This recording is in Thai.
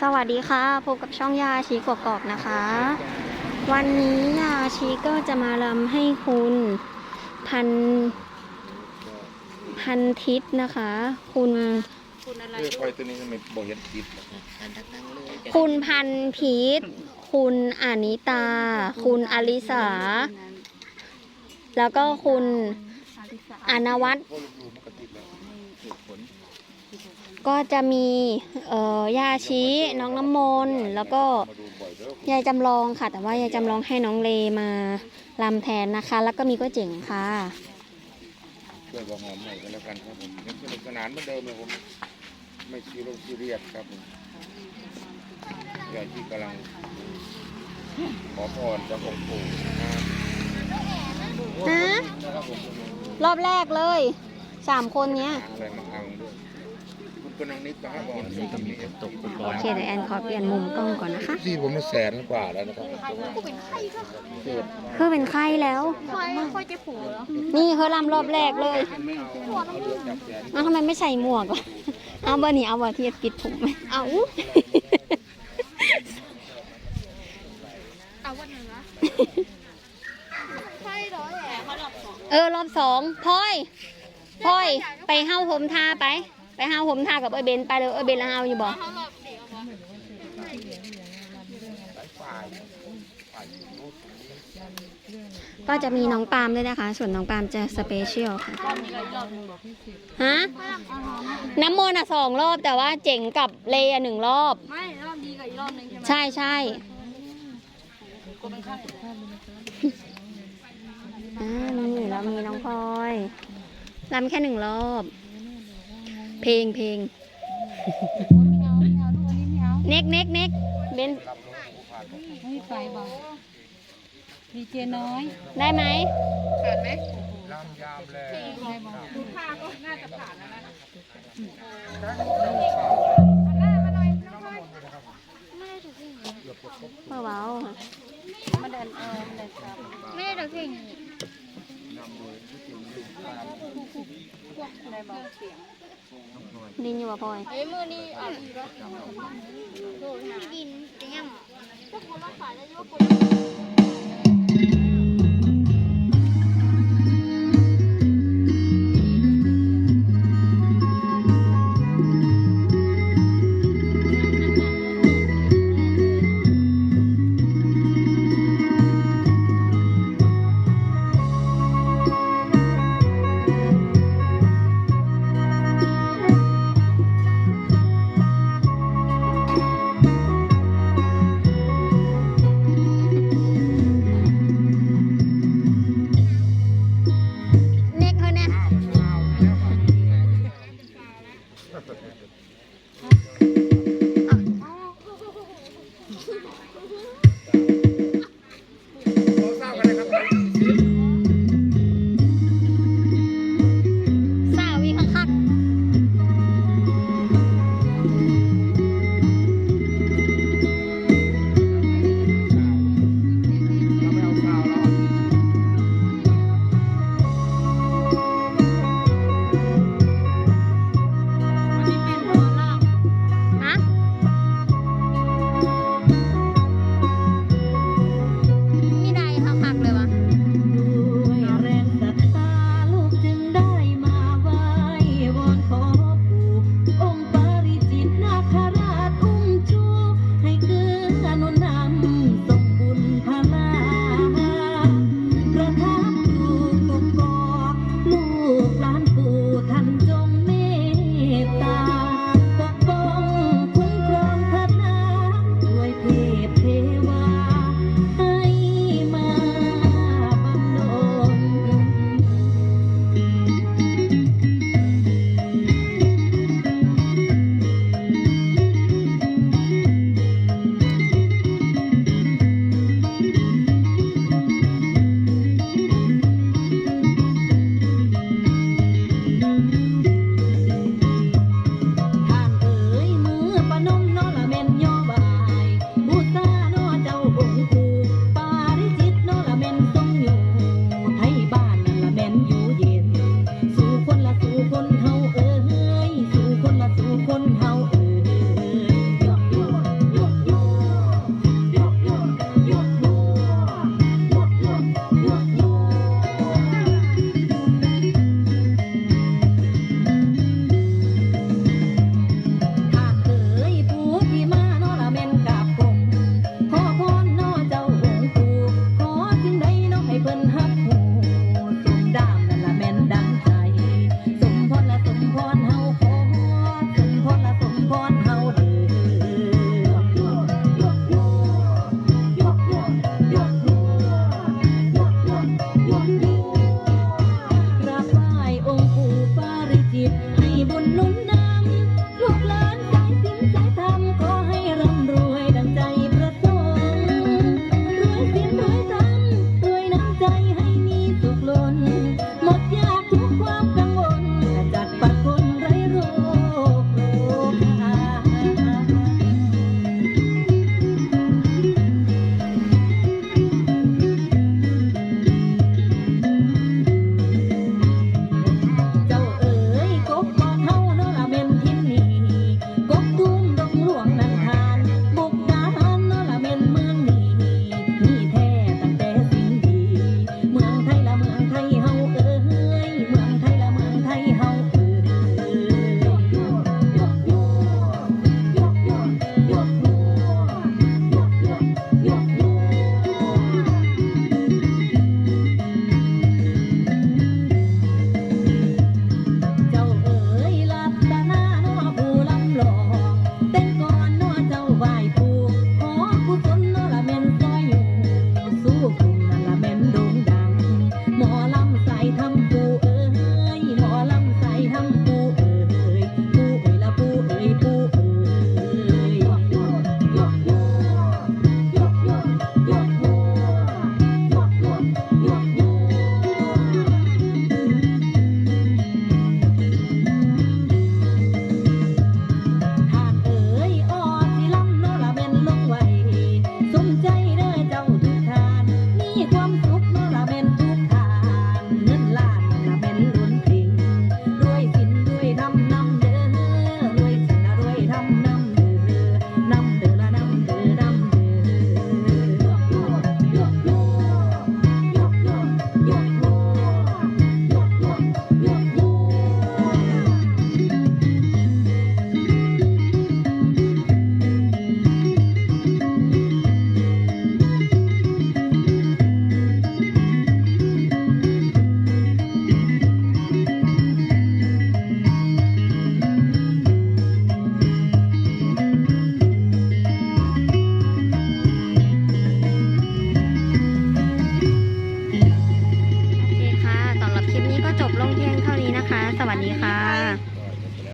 สวัสดีค่ะพบกับช่องยาชีกกอกนะคะ วันนี้ยาชีก็จะมารำให้คุณพันพันทิศนะคะ คุณคือคอยตัวนี้ทำไมบ่เห็นติดคุณพันพีทคุณอานิตา คุณอลิสา แล้วก็คุณอนวัต ก็จะมีเอ่อยาชีน้องน้ำมนต์แล้วก็มาดูบ่อยเด้อยายจำลองค่ะ แต่ว่ายายจำลองให้น้องเลมาลำแทนนะคะ แล้วก็มีก็เจ๋งค่ะช่วยบอกหอมหน่อยก็แล้วกันครับผมยังสนุกสนานเหมือนเดิมเลยผมไม่ซีเรียสซีเรียสครับผมอย่างที่กำลังขอพรจากองค์ปู่นะครับฮะนะครับผมรอบแรกเลยสามคนเนี้ยหาอะไรมาเอาด้วย คุณกำลังนิดก็ให้บอกนี่ก็มีตกโอเคเดี๋ยวแอนขอเปลี่ยนมุมกล้องก่อนนะคะที่ผมนี่แสนกว่าแล้วนะครับเกิดเพื่อเป็นไข้แล้วนี่เขาลำรอบแรกเลยไม่เอาเอาเรือจับแสนเอ้าทำไมไม่ใส่หมวกล่ะเอาเบอร์นี้เอาเบอร์ที่จะปิดผมไหมเอาเอาวันไหนวะใช่เหรอแหละเขาหลอกสองเออรอบสองพลอยพลอยไปเห้าผมทาไป ไปเห้าผมทากับเอเบนไปเลยเอเบนแล้วเฮาอยู่บ่เขาหลอกเดียววะฝ่ายฝ่ายก็จะมีน้องปาล์มด้วยนะคะ ส่วนน้องปาล์มจะสเปเชียลค่ะฮะน้ำมนต์อะสองรอบแต่ว่าเจ๋งกับเลอะหนึ่งรอบ ไม่รอบดีกับอีกรอบหนึงใช่ไหมใช่ใช่อ่าน้องหนึ่งแล้วมีน้องพลอยรำแค่หนึ่งรอบ เพลงเพลงไม่เอาไม่เอาลูกอันนี้ไม่เอาเน็กเน็กเน็กเบนไม่มีไฟบอกดีเจน้อย ได้ไหมผ่านไหมลำยามแลได้บอกดูท่าก็น่าจะผ่านแล้วนะไม่ได้ถูกสิ่งเบามันเดินเออมันเดินครับไม่ได้ถูกสิ่งได้บอกเสียงๆ ดินอยู่ป่ะพลอยเฮ้ยมือนี่อะดีแล้วโดนหากินเตี้ยมพวกคนรักษาได้ยกคน